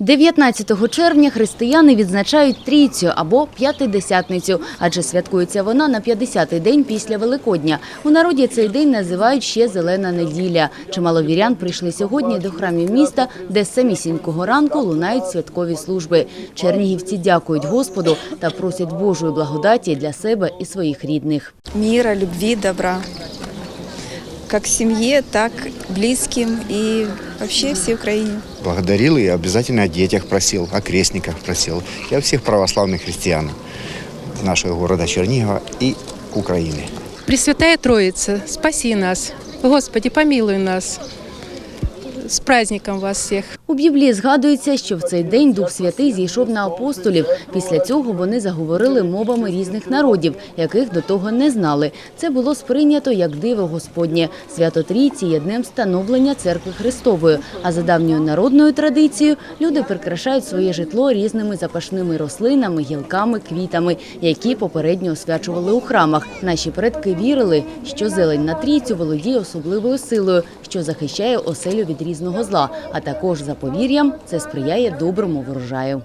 19 червня християни відзначають трійцю або п'ятидесятницю, адже святкується вона на 50-й день після Великодня. У народі цей день називають ще «Зелена неділя». Чимало вірян прийшли сьогодні до храмів міста, де з самісінького ранку лунають святкові служби. Чернігівці дякують Господу та просять Божої благодаті для себе і своїх рідних. мира, любви, добра. Как семье, так близким и вообще всей Украине. благодарил и обязательно о детях просил, о крестниках просил о всех православных христиан нашего города Чернигова и Украины. Пресвятая Троица, спаси нас. Господи, помилуй нас. С праздником вас всех. У Біблії згадується, що в цей день Дух Святий зійшов на апостолів. Після цього вони заговорили мовами різних народів, яких до того не знали. Це було сприйнято як диво Господнє. Свято Трійці є днем становлення церкви Христової. А за давньою народною традицією люди прикрашають своє житло різними запашними рослинами, гілками, квітами, які попередньо освячували у храмах. Наші предки вірили, що зелень на трійцю володіє особливою силою, що захищає оселю від різного зла. А також за повір'ям це сприяє доброму врожаю.